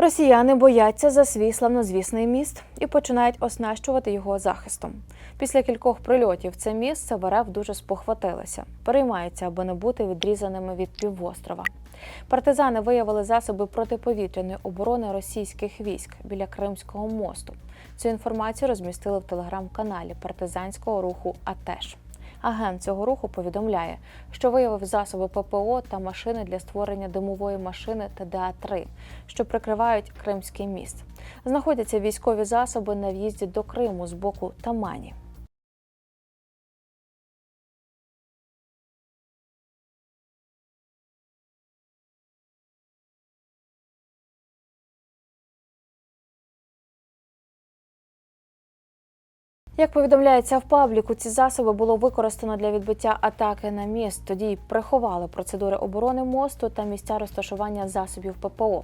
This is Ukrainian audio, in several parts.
Росіяни бояться за свій славнозвісний міст і починають оснащувати його захистом. Після кількох прильотів це місце в РФ дуже спохватилися, переймаються, аби не бути відрізаними від півострова. Партизани виявили засоби протиповітряної оборони російських військ біля Кримського мосту. Цю інформацію розмістили в телеграм-каналі партизанського руху АТЕШ. Агент цього руху повідомляє, що виявив засоби ППО та машини для створення димової машини ТДА-3, що прикривають Кримський міст. Знаходяться військові засоби на в'їзді до Криму з боку Тамані. Як повідомляється в пабліку, ці засоби було використано для відбиття атаки на міст. Тоді приховали процедури оборони мосту та місця розташування засобів ППО.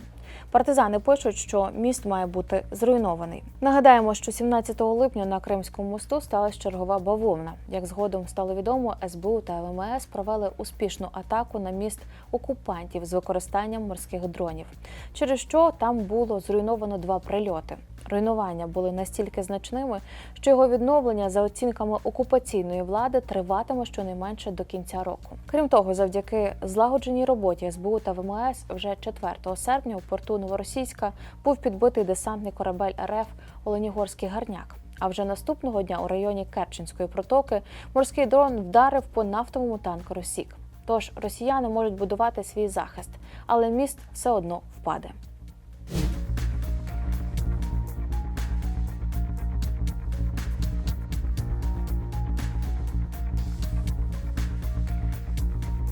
Партизани пишуть, що міст має бути зруйнований. Нагадаємо, що 17 липня на Кримському мосту сталася чергова бавовна. Як згодом стало відомо, СБУ та ВМС провели успішну атаку на міст окупантів з використанням морських дронів, через що там було зруйновано два прильоти. Руйнування були настільки значними, що його відновлення за оцінками окупаційної влади триватиме щонайменше до кінця року. Крім того, завдяки злагодженій роботі СБУ та ВМС вже 4 серпня у порту Новоросійська був підбитий десантний корабель РФ Оленігорський гарняк. А вже наступного дня у районі Керченської протоки морський дрон вдарив по нафтовому танкеру Сік. Тож росіяни можуть будувати свій захист, але міст все одно впаде.